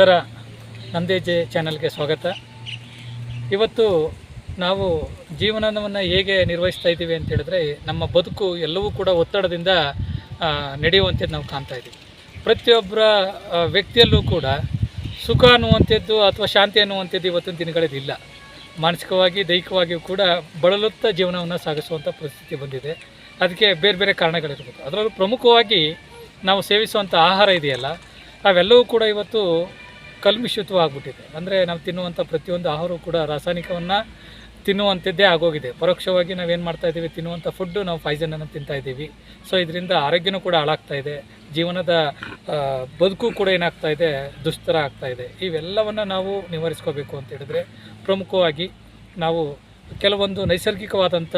ನಮಸ್ಕಾರ. ನಂದೇಜೆ ಚಾನಲ್ಗೆ ಸ್ವಾಗತ. ಇವತ್ತು ನಾವು ಜೀವನವನ್ನು ಹೇಗೆ ನಿರ್ವಹಿಸ್ತಾ ಇದ್ದೀವಿ ಅಂತ ಹೇಳಿದ್ರೆ ನಮ್ಮ ಬದುಕು ಎಲ್ಲವೂ ಕೂಡ ಒತ್ತಡದಿಂದ ನಡೆಯುವಂಥದ್ದು ನಾವು ಕಾಣ್ತಾ ಇದ್ದೀವಿ. ಪ್ರತಿಯೊಬ್ಬರ ವ್ಯಕ್ತಿಯಲ್ಲೂ ಕೂಡ ಸುಖ ಅನ್ನುವಂಥದ್ದು ಅಥವಾ ಶಾಂತಿ ಅನ್ನುವಂಥದ್ದು ಇವತ್ತಿನ ದಿನಗಳಲ್ಲಿ ಇಲ್ಲ. ಮಾನಸಿಕವಾಗಿ, ದೈಹಿಕವಾಗಿಯೂ ಕೂಡ ಬಳಲುತ್ತಾ ಜೀವನವನ್ನು ಸಾಗಿಸುವಂಥ ಪರಿಸ್ಥಿತಿ ಬಂದಿದೆ. ಅದಕ್ಕೆ ಬೇರೆ ಬೇರೆ ಕಾರಣಗಳಿರ್ಬೋದು. ಅದರಲ್ಲೂ ಪ್ರಮುಖವಾಗಿ ನಾವು ಸೇವಿಸುವಂಥ ಆಹಾರ ಇದೆಯಲ್ಲ, ಅವೆಲ್ಲವೂ ಕೂಡ ಇವತ್ತು ಕಲ್ಮಿಷಿತವಾಗ್ಬಿಟ್ಟಿದೆ ಅಂದರೆ ನಾವು ತಿನ್ನುವಂಥ ಪ್ರತಿಯೊಂದು ಆಹಾರವೂ ಕೂಡ ರಾಸಾಯನಿಕವನ್ನು ತಿನ್ನುವಂಥದ್ದೇ ಆಗೋಗಿದೆ. ಪರೋಕ್ಷವಾಗಿ ನಾವೇನು ಮಾಡ್ತಾ ಇದ್ದೀವಿ? ತಿನ್ನುವಂಥ ಫುಡ್ಡು ನಾವು ಪಾಯ್ಸನನ್ನು ತಿಂತಾ ಇದ್ದೀವಿ. ಸೊ ಇದರಿಂದ ಆರೋಗ್ಯನೂ ಕೂಡ ಹಾಳಾಗ್ತಾ ಇದೆ. ಜೀವನದ ಬದುಕು ಕೂಡ ಏನಾಗ್ತಾ ಇದೆ? ದುಸ್ತರ ಆಗ್ತಾ ಇದೆ. ಇವೆಲ್ಲವನ್ನು ನಾವು ನಿವಾರಿಸ್ಕೋಬೇಕು ಅಂತ ಹೇಳಿದ್ರೆ ಪ್ರಮುಖವಾಗಿ ನಾವು ಕೆಲವೊಂದು ನೈಸರ್ಗಿಕವಾದಂಥ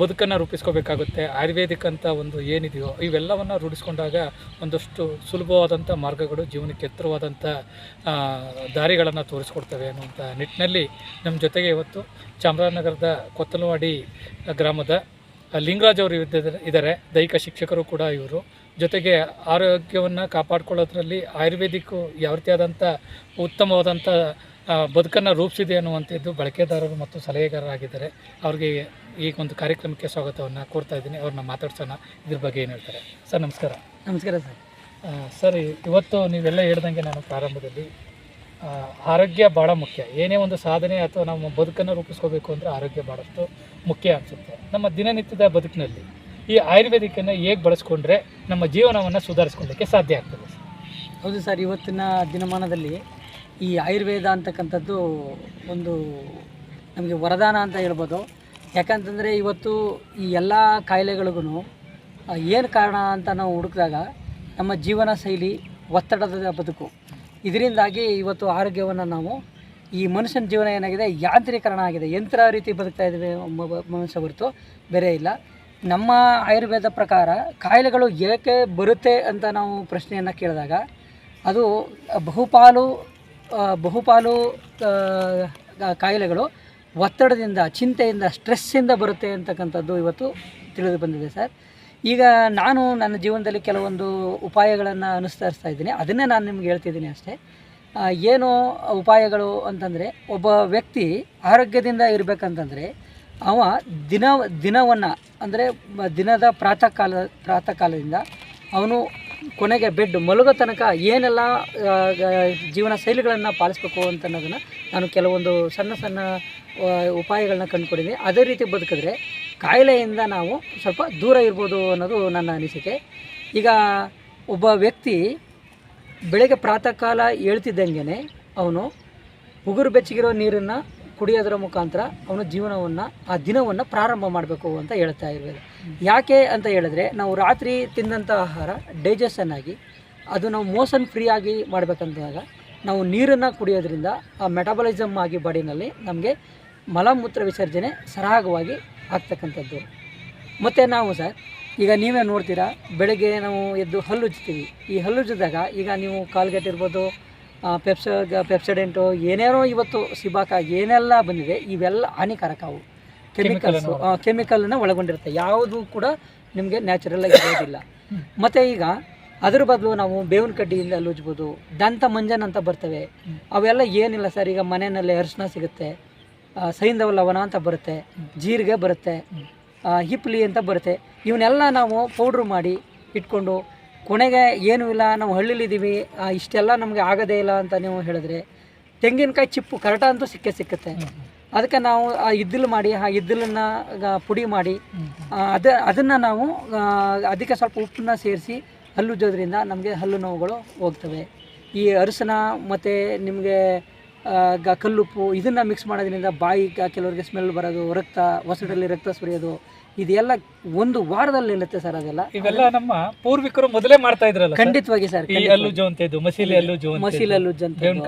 ಬದುಕನ್ನು ರೂಪಿಸ್ಕೋಬೇಕಾಗುತ್ತೆ. ಆಯುರ್ವೇದಿಕ್ ಅಂತ ಒಂದು ಏನಿದೆಯೋ, ಇವೆಲ್ಲವನ್ನು ರೂಢಿಸ್ಕೊಂಡಾಗ ಒಂದಷ್ಟು ಸುಲಭವಾದಂಥ ಮಾರ್ಗಗಳು ಜೀವನಕ್ಕೆ ಎತ್ತರವಾದಂಥ ದಾರಿಗಳನ್ನು ತೋರಿಸ್ಕೊಡ್ತವೆ ಅನ್ನುವಂಥ ನಿಟ್ಟಿನಲ್ಲಿ ನಮ್ಮ ಜೊತೆಗೆ ಇವತ್ತು ಚಾಮರಾಜನಗರದ ಕೊತ್ತಲವಾಡಿ ಗ್ರಾಮದ ಲಿಂಗರಾಜ್ ಅವರು ಇದ್ದಾರೆ. ದೈಹಿಕ ಶಿಕ್ಷಕರು ಕೂಡ ಇವರು. ಜೊತೆಗೆ ಆರೋಗ್ಯವನ್ನು ಕಾಪಾಡಿಕೊಳ್ಳೋದ್ರಲ್ಲಿ ಆಯುರ್ವೇದಿಕ್ಕು ಯಾವ ರೀತಿಯಾದಂಥ ಉತ್ತಮವಾದಂಥ ಬದುಕನ್ನು ರೂಪಿಸಿದೆ ಅನ್ನುವಂಥದ್ದು ಬಳಕೆದಾರರು ಮತ್ತು ಸಲಹೆಗಾರರಾಗಿದ್ದಾರೆ. ಅವ್ರಿಗೆ ಈ ಒಂದು ಕಾರ್ಯಕ್ರಮಕ್ಕೆ ಸ್ವಾಗತವನ್ನು ಕೋರ್ತಾ ಇದ್ದೀನಿ. ಅವ್ರನ್ನ ಮಾತಾಡ್ಸೋಣ. ಇದ್ರ ಬಗ್ಗೆ ಏನು ಹೇಳ್ತಾರೆ? ಸರ್ ನಮಸ್ಕಾರ. ನಮಸ್ಕಾರ ಸರ್. ಸರ್ ಇವತ್ತು ನೀವೆಲ್ಲ ಹೇಳ್ದಂಗೆ ನಾನು ಪ್ರಾರಂಭದಲ್ಲಿ ಆರೋಗ್ಯ ಭಾಳ ಮುಖ್ಯ. ಏನೇ ಒಂದು ಸಾಧನೆ ಅಥವಾ ನಮ್ಮ ಬದುಕನ್ನು ರೂಪಿಸ್ಕೋಬೇಕು ಅಂದರೆ ಆರೋಗ್ಯ ಭಾಳಷ್ಟು ಮುಖ್ಯ ಅನಿಸುತ್ತೆ. ನಮ್ಮ ದಿನನಿತ್ಯದ ಬದುಕಿನಲ್ಲಿ ಈ ಆಯುರ್ವೇದಿಕನ್ನು ಹೇಗೆ ಬಳಸ್ಕೊಂಡ್ರೆ ನಮ್ಮ ಜೀವನವನ್ನು ಸುಧಾರಿಸ್ಕೊಳ್ಳಿಕ್ಕೆ ಸಾಧ್ಯ ಆಗ್ತದೆ ಸರ್? ಹೌದು ಸರ್ ಇವತ್ತಿನ ದಿನಮಾನದಲ್ಲಿ ಈ ಆಯುರ್ವೇದ ಅಂತಕ್ಕಂಥದ್ದು ಒಂದು ನಮಗೆ ವರದಾನ ಅಂತ ಹೇಳ್ಬೋದು. ಯಾಕಂತಂದರೆ ಇವತ್ತು ಈ ಎಲ್ಲ ಕಾಯಿಲೆಗಳಿಗೂ ಏನು ಕಾರಣ ಅಂತ ನಾವು ಹುಡುಕಿದಾಗ ನಮ್ಮ ಜೀವನ ಶೈಲಿ ಒತ್ತಡದ ಬದುಕು. ಇದರಿಂದಾಗಿ ಇವತ್ತು ಆರೋಗ್ಯವನ್ನು ನಾವು ಈ ಮನುಷ್ಯನ ಜೀವನ ಏನಾಗಿದೆ, ಯಾಂತ್ರೀಕರಣ ಆಗಿದೆ. ಯಂತ್ರ ರೀತಿ ಬದುಕ್ತಾ ಇದ್ದೇವೆ ಮನುಷ್ಯ ಹೊರತು ಬೇರೆ ಇಲ್ಲ. ನಮ್ಮ ಆಯುರ್ವೇದ ಪ್ರಕಾರ ಕಾಯಿಲೆಗಳು ಏಕೆ ಬರುತ್ತೆ ಅಂತ ನಾವು ಪ್ರಶ್ನೆಯನ್ನು ಕೇಳಿದಾಗ, ಅದು ಬಹುಪಾಲು ಬಹುಪಾಲು ಕಾಯಿಲೆಗಳು ಒತ್ತಡದಿಂದ, ಚಿಂತೆಯಿಂದ, ಸ್ಟ್ರೆಸ್ಸಿಂದ ಬರುತ್ತೆ ಅಂತಕ್ಕಂಥದ್ದು ಇವತ್ತು ತಿಳಿದು ಬಂದಿದೆ ಸರ್. ಈಗ ನಾನು ನನ್ನ ಜೀವನದಲ್ಲಿ ಕೆಲವೊಂದು ಉಪಾಯಗಳನ್ನು ಅನುಸರಿಸ್ತಾ ಇದ್ದೀನಿ. ಅದನ್ನೇ ನಾನು ನಿಮ್ಗೆ ಹೇಳ್ತಿದ್ದೀನಿ ಅಷ್ಟೇ. ಏನು ಉಪಾಯಗಳು ಅಂತಂದರೆ, ಒಬ್ಬ ವ್ಯಕ್ತಿ ಆರೋಗ್ಯದಿಂದ ಇರಬೇಕಂತಂದರೆ, ಅವ ದಿನ, ದಿನವನ್ನು, ಅಂದರೆ ದಿನದ ಪ್ರಾತಃ ಕಾಲ ಪ್ರಾತಃ ಕಾಲದಿಂದ ಅವನು ಕೊನೆಗೆ ಬೆಡ್ ಮಲಗೋ ತನಕ ಏನೆಲ್ಲ ಜೀವನ ಶೈಲಿಗಳನ್ನು ಪಾಲಿಸ್ಬೇಕು ಅಂತ ಅನ್ನೋದನ್ನು ನಾನು ಕೆಲವೊಂದು ಸಣ್ಣ ಸಣ್ಣ ಉಪಾಯಗಳನ್ನ ಕಂಡುಕೊಂಡಿದ್ದೀನಿ ಅದೇ ರೀತಿ ಬದುಕಿದ್ರೆ ಕಾಯಿಲೆಯಿಂದ ನಾವು ಸ್ವಲ್ಪ ದೂರ ಇರ್ಬೋದು ಅನ್ನೋದು ನನ್ನ ಅನಿಸಿಕೆ. ಈಗ ಒಬ್ಬ ವ್ಯಕ್ತಿ ಬೆಳಗ್ಗೆ ಪ್ರಾತಃ ಕಾಲ ಹೇಳ್ತಿದ್ದಂಗೆ ಅವನು ಉಗುರು ಬೆಚ್ಚಗಿರೋ ನೀರನ್ನು ಕುಡಿಯೋದರ ಮುಖಾಂತರ ಅವನ ಜೀವನವನ್ನು, ಆ ದಿನವನ್ನು ಪ್ರಾರಂಭ ಮಾಡಬೇಕು ಅಂತ ಹೇಳ್ತಾ ಇರ್ಬೋದು ಯಾಕೆ ಅಂತ ಹೇಳಿದ್ರೆ ನಾವು ರಾತ್ರಿ ತಿಂದಂಥ ಆಹಾರ ಡೈಜೆಷನ್ ಆಗಿ ಅದು ನಾವು ಮೋಸನ್ ಫ್ರೀ ಆಗಿ ಮಾಡಬೇಕಂತಾಗ ನಾವು ನೀರನ್ನು ಕುಡಿಯೋದ್ರಿಂದ ಆ ಮೆಟಬಲಿಸಮ್ ಆಗಿ ಬಾಡಿನಲ್ಲಿ ನಮಗೆ ಮಲಮೂತ್ರ ವಿಸರ್ಜನೆ ಸರಾಗವಾಗಿ ಆಗ್ತಕ್ಕಂಥದ್ದು. ಮತ್ತು ನಾವು ಸರ್ ಈಗ ನೀವೇ ನೋಡ್ತೀರಾ ಬೆಳಗ್ಗೆ ನಾವು ಎದ್ದು ಹಲ್ಲುಜ್ತೀವಿ ಈ ಹಲ್ಲುಜ್ಜಿದಾಗ ಈಗ ನೀವು ಕಾಲ್ಗೆಟ್ ಇರ್ಬೋದು ಪೆಪ್ಸ ಪೆಪ್ಸಡೆಂಟು ಏನೇನೋ ಇವತ್ತು ಸಿಬಾಕ ಏನೆಲ್ಲ ಬಂದಿದೆ ಇವೆಲ್ಲ ಹಾನಿಕಾರಕ ಅವು. ಕೆಮಿಕಲ್ಸು ಕೆಮಿಕಲ್ನ ಒಳಗೊಂಡಿರುತ್ತೆ. ಯಾವುದು ಕೂಡ ನಿಮಗೆ ನ್ಯಾಚುರಲ್ ಆಗಿ ಇರೋದಿಲ್ಲ ಮತ್ತು ಈಗ ಅದ್ರ ಬದಲು ನಾವು ಬೇವಿನ ಕಡ್ಡಿಯಿಂದ ಹಲ್ಲುಜ್ಬೋದು ದಂತ ಮಂಜನ್ ಅಂತ ಬರ್ತವೆ. ಅವೆಲ್ಲ ಏನಿಲ್ಲ ಸರ್ ಈಗ ಮನೆಯಲ್ಲಿ ಅರಿಶಿನ ಸಿಗುತ್ತೆ ಸೈಂಧವ ಲವಣ ಅಂತ ಬರುತ್ತೆ, ಜೀರಿಗೆ ಬರುತ್ತೆ ಹಿಪ್ಲಿ ಅಂತ ಬರುತ್ತೆ. ಇವನ್ನೆಲ್ಲ ನಾವು ಪೌಡ್ರ್ ಮಾಡಿ ಇಟ್ಕೊಂಡು ಕೊನೆಗೆ ಏನೂ ಇಲ್ಲ, ನಾವು ಹಳ್ಳಿಲಿದ್ದೀವಿ ಇಷ್ಟೆಲ್ಲ ನಮಗೆ ಆಗೋದೇ ಇಲ್ಲ ಅಂತ ನೀವು ಹೇಳಿದ್ರೆ ತೆಂಗಿನಕಾಯಿ ಚಿಪ್ಪು ಕರಟ ಅಂತೂ ಸಿಕ್ಕೇ ಸಿಕ್ಕುತ್ತೆ. ಅದಕ್ಕೆ ನಾವು ಆ ಇದ್ದಿಲು ಮಾಡಿ, ಆ ಇದ್ದಿಲನ್ನು ಪುಡಿ ಮಾಡಿ ಅದ, ಅದನ್ನು ನಾವು ಅದಕ್ಕೆ ಸ್ವಲ್ಪ ಉಪ್ಪನ್ನ ಸೇರಿಸಿ ಹಲ್ಲುಜ್ಜೋದ್ರಿಂದ ನಮಗೆ ಹಲ್ಲು ನೋವುಗಳು ಹೋಗ್ತವೆ. ಈ ಅರಸನ ಮತ್ತು ನಿಮಗೆ ಗ ಕಲ್ಲುಪ್ಪು ಇದನ್ನು ಮಿಕ್ಸ್ ಮಾಡೋದ್ರಿಂದ ಬಾಯಿ ಕೆಲವರಿಗೆ ಸ್ಮೆಲ್ ಬರೋದು ರಕ್ತ ಹೊಸಡಲ್ಲಿ ರಕ್ತ ಸುರಿಯೋದು ಇದೆಲ್ಲ ಒಂದು ವಾರದಲ್ಲಿ ನಿಲ್ಲುತ್ತೆ ಸರ್ ಅದೆಲ್ಲ. ಇವೆಲ್ಲ ನಮ್ಮ ಪೂರ್ವಿಕರು ಮೊದಲೇ ಮಾಡ್ತಾ ಇದ್ರಲ್ಲ? ಖಂಡಿತವಾಗಿ ಸರ್ ಈ ಹಲ್ಲು ಜೋಂತದ್ದು ಮಸೀಲಿ ಅಲ್ಲೂ ಜೋಂತ ಮಸೀಲ್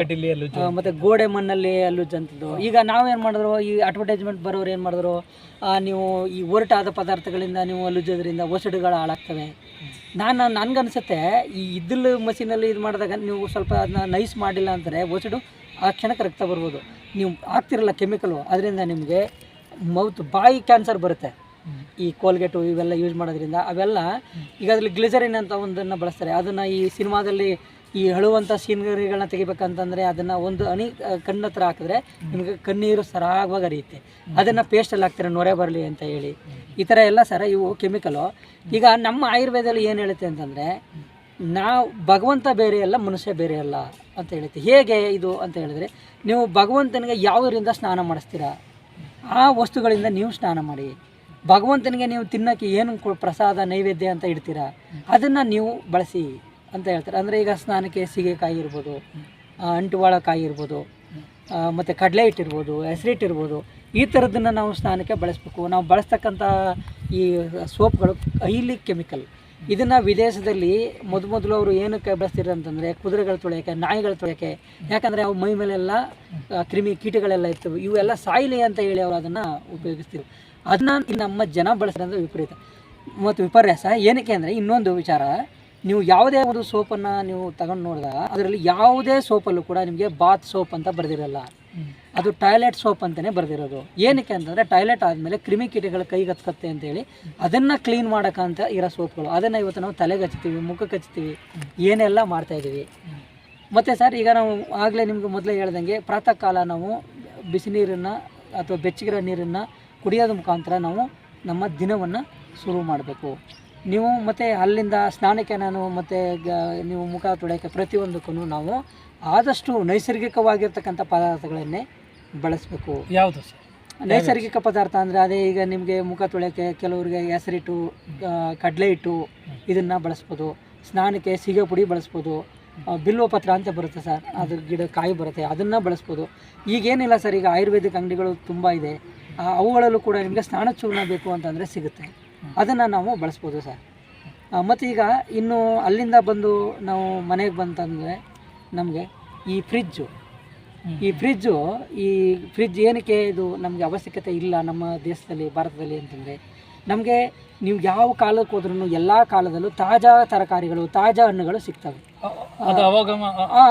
ಕಡ್ಡಿಲಿ ಹಲ್ಲು ಮತ್ತೆ ಗೋಡೆ ಮಣ್ಣಲ್ಲಿ ಅಲ್ಲುಜ್ಜಂಥದ್ದು ಈಗ ನಾವೇನು ಮಾಡಿದ್ರು ಈ ಅಡ್ವರ್ಟೈಸ್ಮೆಂಟ್ ಬರೋರು ಏನು ಮಾಡಿದ್ರು ನೀವು ಈ ಒರಟಾದ ಪದಾರ್ಥಗಳಿಂದ ನೀವು ಅಲ್ಲುಜ್ಜೋದ್ರಿಂದ ಒಸಡುಗಳು ಹಾಳಾಗ್ತವೆ. ನಾನು ನನಗನ್ಸುತ್ತೆ ಈ ಇದ್ದಿಲು ಮಸೀನಲ್ಲಿ ಇದು ಮಾಡಿದಾಗ ನೀವು ಸ್ವಲ್ಪ ಅದನ್ನ ನೈಸ್ ಮಾಡಿಲ್ಲ ಅಂದರೆ ಒಸಡು ಆ ಕ್ಷಣಕ್ಕೆ ರಕ್ತ ಬರ್ಬೋದು. ನೀವು ಹಾಕ್ತಿರಲ್ಲ ಕೆಮಿಕಲು ಅದರಿಂದ ನಿಮಗೆ ಮೌತ್ ಬಾಯಿ ಕ್ಯಾನ್ಸರ್ ಬರುತ್ತೆ. ಈ ಕೋಲ್ಗೇಟು ಇವೆಲ್ಲ ಯೂಸ್ ಮಾಡೋದ್ರಿಂದ ಅವೆಲ್ಲ ಈಗ ಅದರಲ್ಲಿ ಗ್ಲಿಸರಿನ್ ಅಂತ ಒಂದನ್ನು ಬಳಸ್ತಾರೆ. ಅದನ್ನು ಈ ಸಿನಿಮಾದಲ್ಲಿ ಈ ಅಳುವಂಥ ಸೀನರಿಗಳನ್ನ ತೆಗಿಬೇಕಂತಂದರೆ ಅದನ್ನು ಒಂದು ಅಣಿ ಕಣ್ಣ ಹತ್ರ ಹಾಕಿದ್ರೆ ನಿಮಗೆ ಕಣ್ಣೀರು ಸರಾಗವಾಗಿ ಹರಿಯುತ್ತೆ. ಅದನ್ನು ಪೇಸ್ಟಲ್ಲಿ ಹಾಕ್ತಾರೆ ನೊರೆ ಬರಲಿ ಅಂತ ಹೇಳಿ. ಈ ಥರ ಎಲ್ಲ ಸರ ಇವು ಕೆಮಿಕಲು ಈಗ ನಮ್ಮ ಆಯುರ್ವೇದದಲ್ಲಿ ಏನು ಹೇಳುತ್ತೆ ಅಂತಂದರೆ ನಾವು ಭಗವಂತ ಬೇರೆ ಅಲ್ಲ ಮನುಷ್ಯ ಬೇರೆ ಅಲ್ಲ. ಅಂತ ಹೇಳುತ್ತೆ. ಹೇಗೆ ಇದು ಅಂತ ಹೇಳಿದ್ರೆ, ನೀವು ಭಗವಂತನಿಗೆ ಯಾವುದರಿಂದ ಸ್ನಾನ ಮಾಡಿಸ್ತೀರಾ? ಆ ವಸ್ತುಗಳಿಂದ ನೀವು ಸ್ನಾನ ಮಾಡಿ. ಭಗವಂತನಿಗೆ ನೀವು ತಿನ್ನೋಕ್ಕೆ ಏನು ಪ್ರಸಾದ, ನೈವೇದ್ಯ ಅಂತ ಇಡ್ತೀರಾ? ಅದನ್ನು ನೀವು ಬಳಸಿ ಅಂತ ಹೇಳ್ತಾರೆ. ಅಂದರೆ ಈಗ ಸ್ನಾನಕ್ಕೆ ಸೀಗೆಕಾಯಿ ಇರ್ಬೋದು ಅಂಟುವಾಳ ಕಾಯಿ ಇರ್ಬೋದು ಮತ್ತು ಕಡಲೆ ಹಿಟ್ಟಿರ್ಬೋದು ಹೆಸರಿಟ್ಟಿರ್ಬೋದು ಈ ಥರದ್ದನ್ನು ನಾವು ಸ್ನಾನಕ್ಕೆ ಬಳಸಬೇಕು. ನಾವು ಬಳಸ್ತಕ್ಕಂಥ ಈ ಸೋಪ್ಗಳು ಹೈಲಿ ಕೆಮಿಕಲ್. ಇದನ್ನು ವಿದೇಶದಲ್ಲಿ ಮೊದಲು ಮೊದಲು ಅವರು ಏನಕ್ಕೆ ಬಳಸ್ತಿದ್ರು ಅಂತಂದರೆ ಕುದುರೆಗಳ ತೊಳೆಯಕ್ಕೆ, ನಾಯಿಗಳ ತೊಳೆಯಕ್ಕೆ. ಯಾಕಂದರೆ ಅವು ಮೈ ಮೇಲೆಲ್ಲ ಕ್ರಿಮಿ ಕೀಟಗಳೆಲ್ಲ ಇರ್ತವೆ. ಇವೆಲ್ಲ ಸಾಯಿಲೆ ಅಂತ ಹೇಳಿ ಅವರು ಅದನ್ನು ಉಪಯೋಗಿಸ್ತಿದ್ರು. ಅದನ್ನ ನಮ್ಮ ಜನ ಬಳಸೋದಂದ್ರೆ ವಿಪರೀತ. ಮತ್ತು ವಿಪರ್ಯಾಸ, ಏನಕ್ಕೆ ಅಂದರೆ ಇನ್ನೊಂದು ವಿಚಾರ. ನೀವು ಯಾವುದೇ ಒಂದು ಸೋಪನ್ನು ನೀವು ತಗೊಂಡು ನೋಡಿದಾಗ, ಅದರಲ್ಲಿ ಯಾವುದೇ ಸೋಪಲ್ಲೂ ಕೂಡ ನಿಮಗೆ ಬಾತ್ ಸೋಪ್ ಅಂತ ಬರೆದಿರಲ್ಲ. ಅದು ಟಾಯ್ಲೆಟ್ ಸೋಪ್ ಅಂತಲೇ ಬರೆದಿರೋದು. ಏನಕ್ಕೆ ಅಂತಂದರೆ ಟಾಯ್ಲೆಟ್ ಆದಮೇಲೆ ಕ್ರಿಮಿಕೀಟಗಳ ಕೈಗೆ ಅಂತ ಅಂತೇಳಿ ಅದನ್ನು ಕ್ಲೀನ್ ಮಾಡೋಕ್ಕಂತ ಇರೋ ಸೋಪ್ಗಳು. ಅದನ್ನು ಇವತ್ತು ನಾವು ತಲೆಗೆ ಹಚ್ತೀವಿ ಮುಖಕ್ಕೆ ಹಚ್ತೀವಿ ಏನೆಲ್ಲ ಮಾಡ್ತಾಯಿದ್ದೀವಿ ಮತ್ತು ಸರ್, ಈಗ ನಾವು ಆಗಲೇ ನಿಮ್ಗೆ ಮೊದಲೇ ಹೇಳ್ದಂಗೆ ಪ್ರಾತಃ ಕಾಲ ನಾವು ಬಿಸಿ ನೀರನ್ನು ಅಥವಾ ಬೆಚ್ಚಗಿರೋ ನೀರನ್ನು ಕುಡಿಯೋದ್ರ ಮುಖಾಂತರ ನಾವು ನಮ್ಮ ದಿನವನ್ನು ಶುರು ಮಾಡಬೇಕು. ನೀವು ಮತ್ತು ಅಲ್ಲಿಂದ ಸ್ನಾನಕ್ಕೆ ನಾನು ಮತ್ತು ನೀವು ಮುಖ ತೊಳೆಯೋಕ್ಕೆ ಪ್ರತಿಯೊಂದಕ್ಕೂ ನಾವು ಆದಷ್ಟು ನೈಸರ್ಗಿಕವಾಗಿರ್ತಕ್ಕಂಥ ಪದಾರ್ಥಗಳನ್ನೇ ಬಳಸಬೇಕು. ಯಾವುದು ಸರ್? ನೈಸರ್ಗಿಕ ಪದಾರ್ಥ ಅಂದರೆ ಅದೇ ಈಗ ನಿಮಗೆ ಮುಖ ತೊಳೆಯೋಕ್ಕೆ ಕೆಲವರಿಗೆ ಹೆಸರಿಟ್ಟು ಕಡಲೆ ಹಿಟ್ಟು ಇದನ್ನು ಬಳಸ್ಬೋದು. ಸ್ನಾನಕ್ಕೆ ಸೀಗೆ ಪುಡಿ ಬಳಸ್ಬೋದು. ಬಿಲ್ವ ಪತ್ರ ಅಂತ ಬರುತ್ತೆ ಸರ್. ಅದ್ರ ಗಿಡ ಕಾಯಿ ಬರುತ್ತೆ ಅದನ್ನು ಬಳಸ್ಬೋದು. ಈಗೇನಿಲ್ಲ ಸರ್ ಈಗ ಆಯುರ್ವೇದಿಕ್ ಅಂಗಡಿಗಳು ತುಂಬ ಇದೆ. ಅವುಗಳಲ್ಲೂ ಕೂಡ ನಿಮಗೆ ಸ್ನಾನ ಚೂರ್ಣ ಬೇಕು ಅಂತಂದರೆ ಸಿಗುತ್ತೆ. ಅದನ್ನು ನಾವು ಬಳಸ್ಬೋದು ಸರ್. ಮತ್ತು ಈಗ ಇನ್ನು ಅಲ್ಲಿಂದ ಬಂದು ನಾವು ಮನೆಗೆ ಬಂತಂದರೆ ನಮಗೆ ಈ ಫ್ರಿಜ್ಜು ಈ ಫ್ರಿಜ್ಜು ಈ ಫ್ರಿಜ್ ಏನಕ್ಕೆ ಇದು ನಮಗೆ ಅವಶ್ಯಕತೆ ಇಲ್ಲ ನಮ್ಮ ದೇಶದಲ್ಲಿ ಭಾರತದಲ್ಲಿ ಅಂತಂದರೆ ನಮಗೆ ನೀವು ಯಾವ ಕಾಲಕ್ಕೆ ಹೋದ್ರೂ ಎಲ್ಲ ಕಾಲದಲ್ಲೂ ತಾಜಾ ತರಕಾರಿಗಳು ತಾಜಾ ಹಣ್ಣುಗಳು ಸಿಗ್ತವೆ.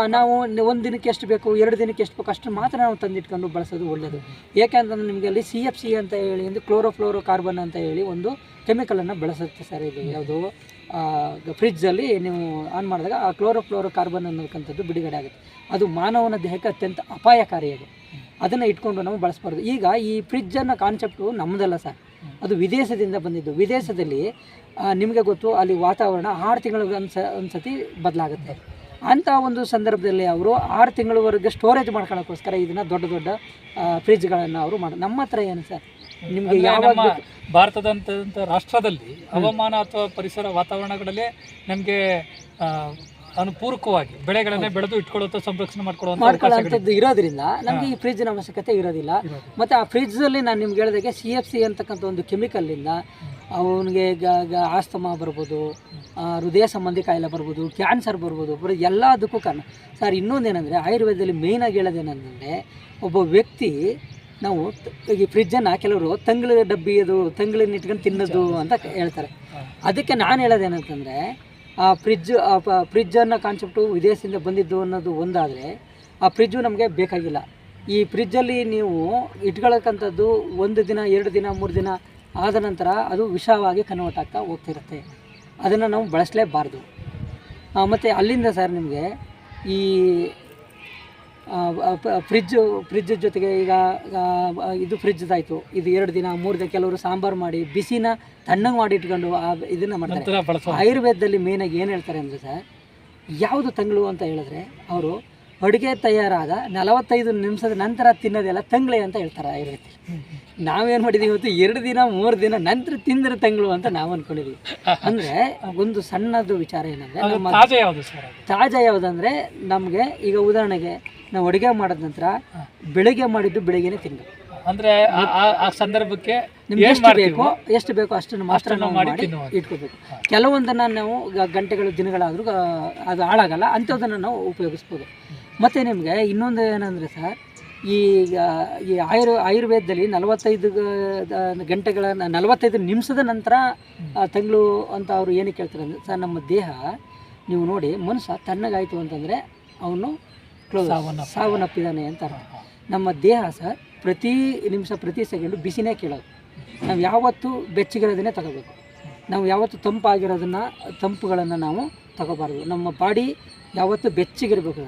ನಾವು ಒಂದು ದಿನಕ್ಕೆ ಎಷ್ಟು ಬೇಕು ಎರಡು ದಿನಕ್ಕೆ ಎಷ್ಟು ಬೇಕು ಅಷ್ಟು ಮಾತ್ರ ನಾವು ತಂದಿಟ್ಕೊಂಡು ಬಳಸೋದು ಒಳ್ಳೆಯದು ಏಕೆಂತಂದ್ರೆ ನಿಮಗೆ ಅಲ್ಲಿ ಸಿ ಎಫ್ ಸಿ ಅಂತ ಹೇಳಿ ಒಂದು ಕ್ಲೋರೋಫ್ಲೋರೋ ಕಾರ್ಬನ್ ಅಂತ ಹೇಳಿ ಒಂದು ಕೆಮಿಕಲನ್ನು ಬಳಸುತ್ತೆ ಸರ್ ಇದು. ಯಾವುದು? ಫ್ರಿಜ್ಜಲ್ಲಿ ನೀವು ಆನ್ ಮಾಡಿದಾಗ ಆ ಕ್ಲೋರೋಫ್ಲೋರೋ ಕಾರ್ಬನ್ ಅನ್ನೋಕ್ಕಂಥದ್ದು ಬಿಡುಗಡೆ ಆಗುತ್ತೆ. ಅದು ಮಾನವನ ದೇಹಕ್ಕೆ ಅತ್ಯಂತ ಅಪಾಯಕಾರಿಯಾಗಿದೆ. ಅದನ್ನು ಇಟ್ಕೊಂಡು ನಾವು ಬಳಸ್ಬಾರ್ದು. ಈಗ ಈ ಫ್ರಿಜ್ ಅನ್ನೋ ಕಾನ್ಸೆಪ್ಟು ನಮ್ಮದಲ್ಲ ಸರ್. ಅದು ವಿದೇಶದಿಂದ ಬಂದಿದ್ದು. ವಿದೇಶದಲ್ಲಿ ನಿಮಗೆ ಗೊತ್ತು, ಅಲ್ಲಿ ವಾತಾವರಣ ಆರು ತಿಂಗಳಿಗೆ ಒಂದು ಸ ಒಂದು ಸತಿ ಬದಲಾಗುತ್ತೆ. ಅಂಥ ಒಂದು ಸಂದರ್ಭದಲ್ಲಿ ಅವರು ಆರು ತಿಂಗಳವರೆಗೆ ಸ್ಟೋರೇಜ್ ಮಾಡ್ಕೊಳ್ಳೋಕ್ಕೋಸ್ಕರ ಇದನ್ನು ದೊಡ್ಡ ದೊಡ್ಡ ಫ್ರಿಜ್ಗಳನ್ನು ಅವರು ಮಾಡಿ, ನಮ್ಮ ಹತ್ರ ಏನು ಸರ್? ನಿಮಗೆ ಯಾವ ಯಾವಾಗ ಭಾರತದಂತ ರಾಷ್ಟ್ರದಲ್ಲಿ ಹವಾಮಾನ ಅಥವಾ ಪರಿಸರ ವಾತಾವರಣಗಳಲ್ಲಿ ನಮಗೆ ಅನುಪೂರಕವಾಗಿ ಬೆಳೆಗಳನ್ನೇ ಬೆಳೆದು ಇಟ್ಕೊಳ್ಳುವಂಥ ಸಂರಕ್ಷಣೆ ಮಾಡ್ಕೊಳ್ಳೋ ಇರೋದ್ರಿಂದ ನಮಗೆ ಈ ಫ್ರಿಜ್ನ ಅವಶ್ಯಕತೆ ಇರೋದಿಲ್ಲ. ಮತ್ತೆ ಆ ಫ್ರಿಜ್ಜಲ್ಲಿ ನಾನು ನಿಮ್ಗೆ ಹೇಳಿದಾಗೆ ಸಿ ಎಫ್ ಸಿ ಅಂತಕ್ಕಂಥ ಒಂದು ಕೆಮಿಕಲ್ಲಿಂದ ಅವನಿಗೆ ಆಸ್ತಮಾ ಬರ್ಬೋದು ಹೃದಯ ಸಂಬಂಧಿ ಕಾಯಿಲೆ ಬರ್ಬೋದು ಕ್ಯಾನ್ಸರ್ ಬರ್ಬೋದು ಬರೋ ಎಲ್ಲದಕ್ಕೂ ಕಾರಣ. ಸರ್ ಇನ್ನೊಂದೇನೆಂದರೆ ಆಯುರ್ವೇದದಲ್ಲಿ ಮೇಯ್ನಾಗಿ ಹೇಳೋದೇನೆಂದರೆ ಒಬ್ಬ ವ್ಯಕ್ತಿ ನಾವು ಈ ಫ್ರಿಜ್ಜನ್ನು ಕೆಲವರು ತಂಗಳ ಡಬ್ಬಿ ಅದು, ತಂಗ್ಳನ್ನ ಇಟ್ಕೊಂಡು ತಿನ್ನೋದು ಅಂತ ಹೇಳ್ತಾರೆ. ಅದಕ್ಕೆ ನಾನು ಹೇಳೋದೇನಂತಂದರೆ, ಆ ಫ್ರಿಜ್ ಆ ಫ್ರಿಜ್ ಅನ್ನೋ ಕಾನ್ಸೆಪ್ಟು ವಿದೇಶದಿಂದ ಬಂದಿದ್ದು ಅನ್ನೋದು ಒಂದಾದರೆ, ಆ ಫ್ರಿಜ್ಜು ನಮಗೆ ಬೇಕಾಗಿಲ್ಲ. ಈ ಫ್ರಿಜ್ಜಲ್ಲಿ ನೀವು ಇಟ್ಕೊಳ್ಳೋಕ್ಕಂಥದ್ದು ಒಂದು ದಿನ, ಎರಡು ದಿನ, ಮೂರು ದಿನ ಆದ ನಂತರ ಅದು ವಿಷವಾಗಿ ಕನ್ವರ್ಟ್ ಆಗ್ತಾ ಹೋಗ್ತಿರುತ್ತೆ. ಅದನ್ನು ನಾವು ಬಳಸಲೇಬಾರ್ದು. ಮತ್ತು ಅಲ್ಲಿಂದ ಸರ್ ನಿಮಗೆ ಈ ಫ್ರಿಜ್ಜು ಫ್ರಿಜ್ ಜೊತೆಗೆ ಈಗ ಇದು ಫ್ರಿಜ್ದಾಯಿತು ಇದು ಎರಡು ದಿನ ಮೂರು ದಿನ ಕೆಲವರು ಸಾಂಬಾರು ಮಾಡಿ ಬಿಸಿನ ತಣ್ಣಗೆ ಮಾಡಿ ಇಟ್ಕೊಂಡು ಆ ಇದನ್ನು ಮಾಡ್ತಾರೆ. ಆಯುರ್ವೇದದಲ್ಲಿ ಮೇನಾಗಿ ಏನು ಹೇಳ್ತಾರೆ ಅಂದರೆ ಸರ್ ಯಾವುದು ತಂಗಳು ಅಂತ ಹೇಳಿದ್ರೆ ಅವರು ಅಡುಗೆ ತಯಾರಾದ ನಲವತ್ತೈದು ನಿಮಿಷದ ನಂತರ ತಿನ್ನೋದೆಲ್ಲ ತಂಗ್ಳೆ ಅಂತ ಹೇಳ್ತಾರೆ ಆಯುರ್ವೇದದಲ್ಲಿ ನಾವೇನು ಮಾಡಿದ್ದೀವಿ ಇವತ್ತು? ಎರಡು ದಿನ ಮೂರು ದಿನ ನಂತರ ತಿಂದ್ರೆ ತಂಗಳು ಅಂತ ನಾವು ಅಂದ್ಕೊಂಡಿದ್ದೀವಿ ಅಂದರೆ ಒಂದು ಸಣ್ಣದು ವಿಚಾರ ಏನಂದರೆ ನಮ್ಮ ತಾಜಾ ಯಾವುದಂದ್ರೆ ನಮಗೆ ಈಗ ಉದಾಹರಣೆಗೆ ನಾವು ಅಡುಗೆ ಮಾಡಿದ ನಂತರ. ಬೆಳಿಗ್ಗೆ ಮಾಡಿದ್ದು ಬೆಳಿಗ್ಗೆನೆ ತಿನ್ನಬೇಕು ಅಂದ್ರೆ ಆ- ಸಂದರ್ಭಕ್ಕೆ ನಿಮ್ಗೆ ಎಷ್ಟು ಬೇಕು ಎಷ್ಟು ಬೇಕೋ ಅಷ್ಟನ್ನು ಮಾತ್ರ ನಾವು ಮಾಡಿ. ಇಟ್ಕೋಬೇಕು. ಕೆಲವೊಂದನ್ನು ನಾವು ಗಂಟೆಗಳು ದಿನಗಳಾದರೂ ಅದು ಹಾಳಾಗಲ್ಲ ಅಂಥದ್ದನ್ನು ನಾವು ಉಪಯೋಗಿಸ್ಬೋದು. ಮತ್ತು ನಿಮಗೆ ಇನ್ನೊಂದು ಏನಂದರೆ ಸರ್ ಈಗ ಈ ಆಯುರ್ ಆಯುರ್ವೇದದಲ್ಲಿ ನಲವತ್ತೈದು ಗಂಟೆಗಳ ನಲವತ್ತೈದು ನಿಮಿಷದ ನಂತರ ತಂಗ್ಳು ಅಂತ ಅವರು ಏನಕ್ಕೆ ಹೇಳ್ತಾರೆ ಅಂದರೆ ಸರ್ ನಮ್ಮ ದೇಹ ನೀವು ನೋಡಿ ಮನುಷ್ಯ ತಣ್ಣಗಾಯಿತು ಅಂತಂದರೆ ಅವನು ಕ್ಲೋಸ್ ಸಾವನ್ನಪ್ಪ. ಸಾವನ್ನಪ್ಪಿದ್ದಾನೆ ಅಂತಾರೆ ನಮ್ಮ ದೇಹ ಸರ್ ಪ್ರತಿ ನಿಮಿಷ ಪ್ರತಿ ಸೆಕೆಂಡು ಬಿಸಿನೇ ಕೇಳೋದು. ನಾವು ಯಾವತ್ತೂ ಬೆಚ್ಚಗಿರೋದನ್ನೇ ತಗೋಬೇಕು. ನಾವು ಯಾವತ್ತು ತಂಪಾಗಿರೋದನ್ನು ತಂಪುಗಳನ್ನು ನಾವು ತಗೋಬಾರ್ದು. ನಮ್ಮ ಬಾಡಿ ಯಾವತ್ತು ಬೆಚ್ಚಗಿರಬೇಕು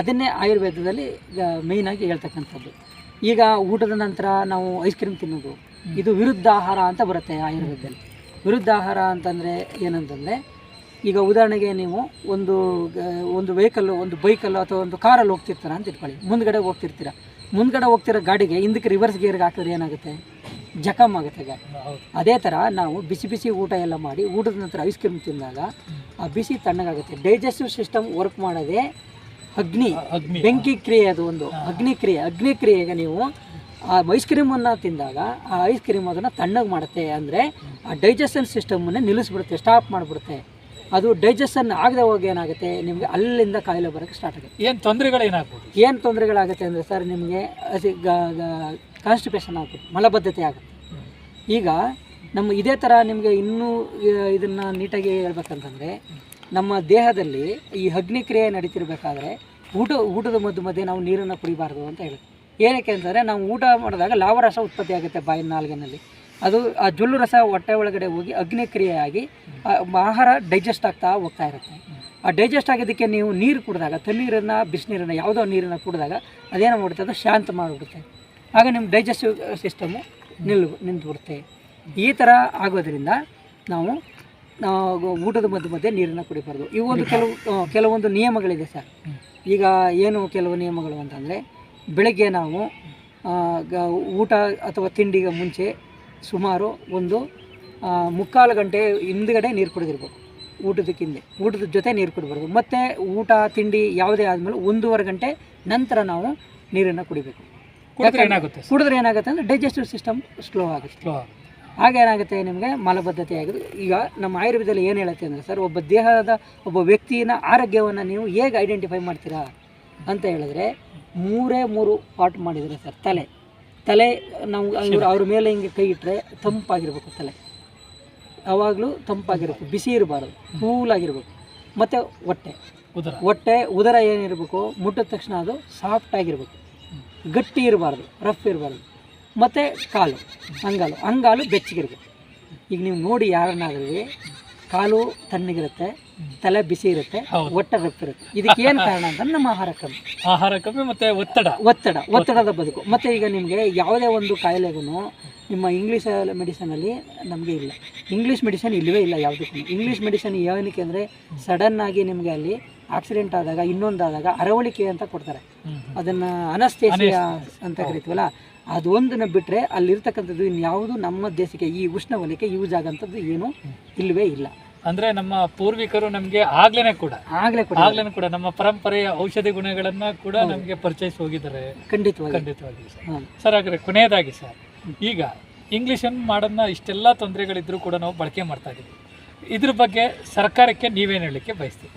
ಅದನ್ನೇ ಆಯುರ್ವೇದದಲ್ಲಿ ಮೇಯ್ನಾಗಿ ಹೇಳ್ತಕ್ಕಂಥದ್ದು. ಈಗ ಊಟದ ನಂತರ ನಾವು ಐಸ್ ಕ್ರೀಮ್ ತಿನ್ನೋದು. ಇದು ವಿರುದ್ಧ ಆಹಾರ ಅಂತ ಬರುತ್ತೆ ಆಯುರ್ವೇದದಲ್ಲಿ. ವಿರುದ್ಧ ಆಹಾರ ಅಂತಂದರೆ ಏನಂತಂದರೆ ಈಗ ಉದಾಹರಣೆಗೆ ನೀವು ಒಂದು ಒಂದು ವೆಹಿಕಲ್ಲು ಒಂದು ಬೈಕಲ್ಲು ಅಥವಾ ಒಂದು ಕಾರಲ್ಲಿ ಹೋಗ್ತಿರ್ತೀರ ಅಂತ ಇಟ್ಕೊಳ್ಳಿ. ಮುಂದ್ಗಡೆ ಹೋಗ್ತಿರ್ತೀರ. ಮುಂದ್ಗಡೆ ಹೋಗ್ತಿರೋ ಗಾಡಿಗೆ ಹಿಂದಕ್ಕೆ ರಿವರ್ಸ್ ಗೇರ್ಗೆ ಹಾಕಿದ್ರೆ ಏನಾಗುತ್ತೆ? ಜಖಮ್ ಆಗುತ್ತೆ ಗಾಡಿ. ಅದೇ ಥರ ನಾವು ಬಿಸಿ ಬಿಸಿ ಊಟ ಎಲ್ಲ ಮಾಡಿ ಊಟದ ನಂತರ ಐಸ್ ಕ್ರೀಮ್ ತಿಂದಾಗ ಆ ಬಿಸಿ ತಣ್ಣಗಾಗುತ್ತೆ. ಡೈಜೆಸ್ಟಿವ್ ಸಿಸ್ಟಮ್ ವರ್ಕ್ ಮಾಡೋದೇ ಅಗ್ನಿ. ಅಗ್ನಿ. ಬೆಂಕಿ ಕ್ರಿಯೆ ಅದು ಒಂದು. ಅಗ್ನಿ ಕ್ರಿಯೆ. ಅಗ್ನಿ ಕ್ರಿಯೆಗೆ ನೀವು ಆ ಐಸ್ ಕ್ರೀಮನ್ನು ತಿಂದಾಗ ಆ ಐಸ್ ಕ್ರೀಮ್ ಅದನ್ನು ತಣ್ಣಗೆ ಮಾಡುತ್ತೆ ಅಂದರೆ ಆ ಡೈಜೆಷನ್ ಸಿಸ್ಟಮನ್ನೇ ನಿಲ್ಲಿಸ್ಬಿಡುತ್ತೆ ಸ್ಟಾಪ್ ಮಾಡಿಬಿಡುತ್ತೆ. ಅದು ಡೈಜೆಷನ್ ಆಗದೆ ಹೋಗಿ ಏನಾಗುತ್ತೆ? ನಿಮಗೆ ಅಲ್ಲಿಂದ ಕಾಯಿಲೆ ಬರೋಕ್ಕೆ ಸ್ಟಾರ್ಟ್ ಆಗುತ್ತೆ. ಏನು ತೊಂದರೆಗಳೇನಾಗ್ಬೋದು ಏನು ತೊಂದರೆಗಳಾಗುತ್ತೆ ಅಂದರೆ ಸರ್ ನಿಮಗೆ ಕಾನ್ಸ್ಟಿಪೇಷನ್ ಆಗುತ್ತೆ ಮಲಬದ್ಧತೆ ಆಗುತ್ತೆ. ಈಗ ನಮ್ಮ ಇದೇ ಥರ ನಿಮಗೆ ಇನ್ನೂ ಇದನ್ನು ನೀಟಾಗಿ ಹೇಳ್ಬೇಕಂತಂದರೆ ನಮ್ಮ ದೇಹದಲ್ಲಿ ಈ ಅಗ್ನಿಕ್ರಿಯೆ ನಡೀತಿರ್ಬೇಕಾದ್ರೆ ಊಟ, ಊಟದ ಮಧ್ಯ ಮಧ್ಯೆ ನಾವು ನೀರನ್ನು ಕುಡಿಬಾರ್ದು ಅಂತ ಹೇಳಿ. ಏನಕ್ಕೆ ಅಂತಂದರೆ ನಾವು ಊಟ ಮಾಡಿದಾಗ ಲಾವರಸ ಉತ್ಪತ್ತಿ ಆಗುತ್ತೆ ಬಾಯಿನ ನಾಲ್ಗೆನಲ್ಲಿ. ಅದು ಆ ಜುಲ್ಲು ರಸ ಹೊಟ್ಟೆ ಒಳಗಡೆ ಹೋಗಿ ಅಗ್ನಿಕ್ರಿಯೆಯಾಗಿ ಆಹಾರ ಡೈಜೆಸ್ಟ್ ಆಗ್ತಾ ಹೋಗ್ತಾ ಇರುತ್ತೆ. ಆ ಡೈಜೆಸ್ಟ್ ಆಗಿದ್ದಕ್ಕೆ ನೀವು ನೀರು ಕುಡಿದಾಗ, ತಣ್ಣೀರನ್ನು, ಬಿಸಿನೀರನ್ನು, ಯಾವುದೋ ನೀರನ್ನು ಕುಡಿದಾಗ ಅದೇನು ಮಾಡುತ್ತೆ ಅದು ಶಾಂತ ಮಾಡಿಬಿಡುತ್ತೆ. ಆಗ ನಿಮ್ಮ ಡೈಜೆಸ್ಟಿವ್ ಸಿಸ್ಟಮು ನಿಲ್ ನಿಂತುಬಿಡುತ್ತೆ. ಈ ಥರ ಆಗೋದ್ರಿಂದ ನಾವು ಊಟದ ಮಧ್ಯ ಮಧ್ಯೆ ನೀರನ್ನು ಕುಡಿಬಾರ್ದು. ಈ ಒಂದು ಕೆಲವು ಕೆಲವೊಂದು ನಿಯಮಗಳಿದೆ ಸರ್. ಈಗ ಏನು ಕೆಲವು ನಿಯಮಗಳು ಅಂತಂದರೆ ಬೆಳಗ್ಗೆ ನಾವು ಊಟ ಅಥವಾ ತಿಂಡಿಗೆ ಮುಂಚೆ ಸುಮಾರು ಒಂದು ಮುಕ್ಕಾಲು ಗಂಟೆ ಹಿಂದ್ಗಡೆ ನೀರು ಕುಡಿದಿರ್ಬೇಕು. ಊಟದಕ್ಕೆ ಹಿಂದೆ. ಊಟದ ಜೊತೆ ನೀರು ಕುಡಿಬಾರ್ದು. ಮತ್ತು ಊಟ ತಿಂಡಿ ಯಾವುದೇ ಆದಮೇಲೆ ಒಂದೂವರೆ ಗಂಟೆ ನಂತರ ನಾವು ನೀರನ್ನು ಕುಡಿಬೇಕು. ಕುಡಿದ್ರೆ ಏನಾಗುತ್ತೆ ಕುಡಿದ್ರೆ ಏನಾಗುತ್ತೆ ಅಂದರೆ ಡೈಜೆಸ್ಟಿವ್ ಸಿಸ್ಟಮ್ ಸ್ಲೋ ಆಗುತ್ತೆ. ಸ್ಲೋ ಆಗ ಏನಾಗುತ್ತೆ ನಿಮಗೆ ಮಲಬದ್ಧತೆ ಆಗೋದು. ಈಗ ನಮ್ಮ ಆಯುರ್ವೇದದಲ್ಲಿ ಏನು ಹೇಳುತ್ತೆ ಅಂದರೆ ಸರ್ ಒಬ್ಬ ದೇಹದ ಒಬ್ಬ ವ್ಯಕ್ತಿಯ ಆರೋಗ್ಯವನ್ನು ನೀವು ಹೇಗೆ ಐಡೆಂಟಿಫೈ ಮಾಡ್ತೀರಾ ಅಂತ ಹೇಳಿದ್ರೆ ಮೂರೇ ಮೂರು ಪಾರ್ಟ್ ಮಾಡಿದರೆ ಸರ್ ತಲೆ. ತಲೆ ನಾವು ಅವ್ರ ಅವ್ರ ಮೇಲೆ ಹಿಂಗೆ ಕೈ ಇಟ್ಟರೆ ತಂಪಾಗಿರ್ಬೇಕು ತಲೆ. ಯಾವಾಗಲೂ ತಂಪಾಗಿರಬೇಕು ಬಿಸಿ ಇರಬಾರ್ದು ಕೂಲಾಗಿರ್ಬೇಕು ಮತ್ತು ಹೊಟ್ಟೆ. ಉದರ. ಹೊಟ್ಟೆ ಉದರ ಏನಿರಬೇಕು ಮುಟ್ಟಿದ ತಕ್ಷಣ ಅದು ಸಾಫ್ಟ್ ಆಗಿರಬೇಕು. ಗಟ್ಟಿ ಇರಬಾರ್ದು ರಫ್ ಇರಬಾರ್ದು. ಮತ್ತು ಕಾಲು ಅಂಗಾಲು ಅಂಗಾಲು ಬೆಚ್ಚಗಿರ್ಬೇಕು ಈಗ ನೀವು ನೋಡಿ ಯಾರನ್ನಾದ್ರೂ ಕಾಲು ತಣ್ಣಗಿರುತ್ತೆ ತಲೆ ಬಿಸಿ ಇರುತ್ತೆ ಒಟ್ಟ ರಪ್ಪಿರುತ್ತೆ. ಇರುತ್ತೆ ಇದಕ್ಕೆ ಏನು ಕಾರಣ ಅಂತಂದ್ರೆ ನಮ್ಮ ಆಹಾರ ಕಮ್ಮಿ ಆಹಾರ ಕಮ್ಮಿ ಮತ್ತೆ ಒತ್ತಡ. ಒತ್ತಡ ಒತ್ತಡದ ಬದುಕು. ಮತ್ತು ಈಗ ನಿಮಗೆ ಯಾವುದೇ ಒಂದು ಕಾಯಿಲೆಗೂ ನಿಮ್ಮ ಇಂಗ್ಲೀಷ್ ಮೆಡಿಸನಲ್ಲಿ ನಮಗೆ ಇಲ್ಲ. ಇಂಗ್ಲೀಷ್ ಮೆಡಿಸನ್ ಇಲ್ಲವೇ ಇಲ್ಲ ಯಾವುದಕ್ಕೂ. ಇಂಗ್ಲೀಷ್ ಮೆಡಿಸನ್ ಏನಕ್ಕೆ ಅಂದರೆ ಸಡನ್ನಾಗಿ ನಿಮಗೆ ಅಲ್ಲಿ ಆಕ್ಸಿಡೆಂಟ್ ಆದಾಗ ಇನ್ನೊಂದಾದಾಗ ಅರವಳಿಕೆ ಅಂತ ಕೊಡ್ತಾರೆ. ಅದನ್ನು ಅನಸ್ತೇಸಿಯಾ ಅಂತ ಕರಿತೀವಲ್ಲ ಅದು ಒಂದನ್ನ ಬಿಟ್ಟರೆ ಅಲ್ಲಿರ್ತಕ್ಕಂಥದ್ದು ಇನ್ಯಾವುದು ನಮ್ಮ ದೇಶಕ್ಕೆ ಈ ಉಷ್ಣವಲಯಕ್ಕೆ ಯೂಸ್ ಆಗೋಂಥದ್ದು ಏನೂ ಇಲ್ಲವೇ ಇಲ್ಲ. ಅಂದ್ರೆ ನಮ್ಮ ಪೂರ್ವಿಕರು ನಮಗೆ ಆಗ್ಲೇನೆ ಕೂಡ. ಆಗಲೇ ಕೂಡ. ಆಗ್ಲೇನೆ ಕೂಡ. ನಮ್ಮ ಪರಂಪರೆಯ ಔಷಧಿ ಗುಣಗಳನ್ನ ಕೂಡ ನಮಗೆ ಪರಿಚಯಿಸಿ ಹೋಗಿದ್ದಾರೆ. ಖಂಡಿತವಾಗಿ. ಖಂಡಿತವಾಗಿ ಸರ್. ಸರ್ ಹಾಗಾದ್ರೆ ಕೊನೆಯದಾಗಿ ಸರ್ ಈಗ ಇಂಗ್ಲೀಷನ್ನು ಮಾಡೋದನ್ನ ಇಷ್ಟೆಲ್ಲ ತೊಂದರೆಗಳಿದ್ರೂ ಕೂಡ ನಾವು ಬಳಕೆ ಮಾಡ್ತಾ ಇದ್ದೀವಿ ಇದ್ರ ಬಗ್ಗೆ ಸರ್ಕಾರಕ್ಕೆ ನೀವೇನು ಹೇಳಲಿಕ್ಕೆ ಬಯಸ್ತೀವಿ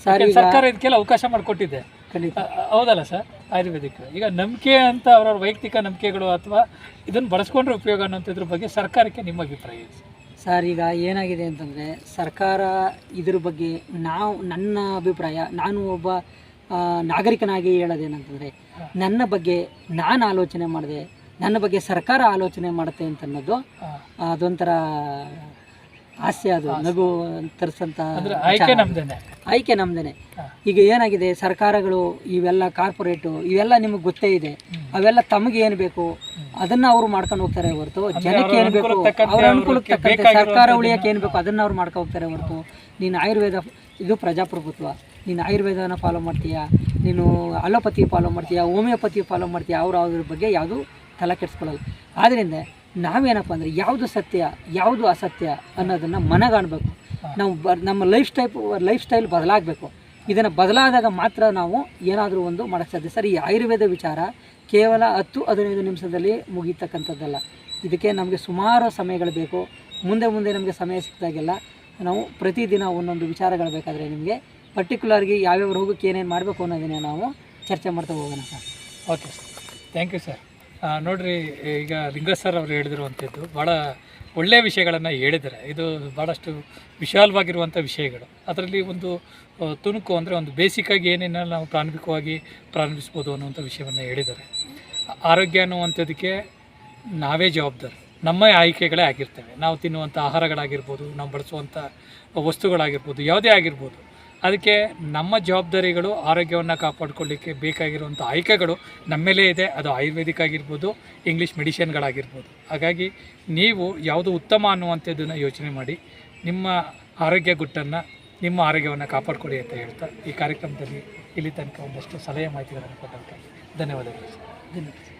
ಸರ್ ಸರ್ಕಾರ ಇದಕ್ಕೆಲ್ಲ ಅವಕಾಶ ಮಾಡಿಕೊಟ್ಟಿದೆ. ಹೌದಲ್ಲ ಸರ್? ಆಯುರ್ವೇದಿಕ್. ಈಗ ನಂಬಿಕೆ ಅಂತ ಅವರವ್ರ ವೈಯಕ್ತಿಕ ನಂಬಿಕೆಗಳು ಅಥವಾ ಇದನ್ನು ಬಳಸ್ಕೊಂಡ್ರೆ ಉಪಯೋಗ ಅನ್ನೋಂಥದ್ರ ಬಗ್ಗೆ ಸರ್ಕಾರಕ್ಕೆ ನಿಮ್ಮ ಅಭಿಪ್ರಾಯ ಏನು ಸರ್? ಈಗ ಏನಾಗಿದೆ ಅಂತಂದರೆ ಸರ್ಕಾರ ಇದ್ರ ಬಗ್ಗೆ ನಾವು ನನ್ನ ಅಭಿಪ್ರಾಯ ನಾನು ಒಬ್ಬ ನಾಗರಿಕನಾಗಿ ಹೇಳೋದೇನಂತಂದರೆ ನನ್ನ ಬಗ್ಗೆ ನಾನು ಆಲೋಚನೆ ಮಾಡಿದೆ ನನ್ನ ಬಗ್ಗೆ ಸರ್ಕಾರ ಆಲೋಚನೆ ಮಾಡುತ್ತೆ ಅಂತ ಅನ್ನೋದು ಆ, ಅದೊಂಥರ ಹಾಸ್ಯ ಅದು ನಗು ತರಿಸಂತ ಆಯ್ಕೆ ನಮ್ದೇನೆ. ಆಯ್ಕೆ ನಮ್ದೇನೆ. ಈಗ ಏನಾಗಿದೆ ಸರ್ಕಾರಗಳು ಇವೆಲ್ಲ ಕಾರ್ಪೊರೇಟು ಇವೆಲ್ಲ ನಿಮಗೆ ಗೊತ್ತೇ ಇದೆ. ಅವೆಲ್ಲ ತಮಗೆ ಏನು ಬೇಕು? ಅದನ್ನ ಅವರು ಮಾಡ್ಕೊಂಡು ಹೋಗ್ತಾರೆ ಹೊರತು. ಜನಕ್ಕೆ ಏನು ಬೇಕು? ಅವ್ರ ಅನುಕೂಲಕ್ಕೆ ತಕ್ಕಂತೆ ಸರ್ಕಾರ ಉಳಿಯಕ್ಕೆ ಏನು ಬೇಕು? ಅದನ್ನ ಅವ್ರು ಮಾಡ್ಕೊ ಹೋಗ್ತಾರೆ ಹೊರತು. ನೀನು ಆಯುರ್ವೇದ ಇದು ಪ್ರಜಾಪ್ರಭುತ್ವ. ನೀನು ಆಯುರ್ವೇದನ ಫಾಲೋ ಮಾಡ್ತೀಯಾ? ನೀನು ಅಲೋಪತಿ ಫಾಲೋ ಮಾಡ್ತೀಯಾ? ಹೋಮಿಯೋಪತಿ ಫಾಲೋ ಮಾಡ್ತೀಯಾ? ಅವ್ರು ಅದ್ರ ಬಗ್ಗೆ ಯಾವುದು ತಲೆ ಕೆಡಿಸ್ಕೊಳ್ಳಲ್ಲ ಆದ್ದರಿಂದ ನಾವೇನಪ್ಪ ಅಂದರೆ ಯಾವುದು ಸತ್ಯ ಯಾವುದು ಅಸತ್ಯ ಅನ್ನೋದನ್ನು ಮನಗಾಣಬೇಕು. ನಾವು ಬ ನಮ್ಮ ಲೈಫ್ ಸ್ಟೈಪ್ ಲೈಫ್ ಸ್ಟೈಲ್ ಬದಲಾಗಬೇಕು. ಇದನ್ನು ಬದಲಾದಾಗ ಮಾತ್ರ ನಾವು ಏನಾದರೂ ಒಂದು ಮಾಡೋಕ್ಕೆ ಸಾಧ್ಯ. ಸರ್ ಈ ಆಯುರ್ವೇದ ವಿಚಾರ ಕೇವಲ ಹತ್ತು ಹದಿನೈದು ನಿಮಿಷದಲ್ಲಿ ಮುಗೀತಕ್ಕಂಥದ್ದಲ್ಲ. ಇದಕ್ಕೆ ನಮಗೆ ಸುಮಾರು ಸಮಯಗಳು ಬೇಕು. ಮುಂದೆ ಮುಂದೆ ನಮಗೆ ಸಮಯ ಸಿಕ್ಕಿದಾಗೆಲ್ಲ ನಾವು ಪ್ರತಿದಿನ ಒಂದೊಂದು ವಿಚಾರಗಳು ಬೇಕಾದರೆ ನಿಮಗೆ ಪರ್ಟಿಕ್ಯುಲರ್ಗೆ ಯಾವ್ಯಾವ ರೋಗಕ್ಕೆ ಏನೇನು ಮಾಡಬೇಕು ಅನ್ನೋದನ್ನೇ ನಾವು ಚರ್ಚೆ ಮಾಡ್ತಾ ಹೋಗೋಣ sir. Okay sir thank you sir ನೋಡಿರಿ, ಈಗ ಲಿಂಗ ಸರ್ ಅವರು ಹೇಳಿದಿರುವಂಥದ್ದು ಭಾಳ ಒಳ್ಳೆಯ ವಿಷಯಗಳನ್ನು ಹೇಳಿದ್ದಾರೆ. ಇದು ಭಾಳಷ್ಟು ವಿಶಾಲವಾಗಿರುವಂಥ ವಿಷಯಗಳು. ಅದರಲ್ಲಿ ಒಂದು ತುಣುಕು ಅಂದರೆ ಒಂದು ಬೇಸಿಕ್ಕಾಗಿ ಏನೇನು ನಾವು ಪ್ರಾರಂಭಿಕವಾಗಿ ಪ್ರಾರಂಭಿಸ್ಬೋದು ಅನ್ನುವಂಥ ವಿಷಯವನ್ನು ಹೇಳಿದ್ದಾರೆ. ಆರೋಗ್ಯ ಅನ್ನುವಂಥದ್ದಕ್ಕೆ ನಾವೇ ಜವಾಬ್ದಾರಿ. ನಮ್ಮ ಆಯ್ಕೆಗಳೇ ಆಗಿರ್ತವೆ. ನಾವು ತಿನ್ನುವಂಥ ಆಹಾರಗಳಾಗಿರ್ಬೋದು, ನಾವು ಬಳಸುವಂಥ ವಸ್ತುಗಳಾಗಿರ್ಬೋದು, ಯಾವುದೇ ಆಗಿರ್ಬೋದು. ಅದಕ್ಕೆ ನಮ್ಮ ಜವಾಬ್ದಾರಿಗಳು ಆರೋಗ್ಯವನ್ನು ಕಾಪಾಡ್ಕೊಳ್ಳಿಕ್ಕೆ ಬೇಕಾಗಿರುವಂಥ ಆಯ್ಕೆಗಳು ನಮ್ಮಲ್ಲೇ ಇದೆ. ಅದು ಆಯುರ್ವೇದಿಕ್ ಆಗಿರ್ಬೋದು, ಇಂಗ್ಲೀಷ್ ಮೆಡಿಷನ್ಗಳಾಗಿರ್ಬೋದು. ಹಾಗಾಗಿ ನೀವು ಯಾವುದು ಉತ್ತಮ ಅನ್ನುವಂಥದ್ದನ್ನು ಯೋಚನೆ ಮಾಡಿ, ನಿಮ್ಮ ಆರೋಗ್ಯ ಗುಟ್ಟನ್ನು, ನಿಮ್ಮ ಆರೋಗ್ಯವನ್ನು ಕಾಪಾಡ್ಕೊಳ್ಳಿ ಅಂತ ಹೇಳ್ತಾ ಈ ಕಾರ್ಯಕ್ರಮದಲ್ಲಿ ಇಲ್ಲಿ ತನಕ ಒಂದಷ್ಟು ಸಲಹೆ ಮಾಹಿತಿಗಳನ್ನು ಕೊಟ್ಟಂತ ಧನ್ಯವಾದಗಳು ಧನ್ಯವಾದ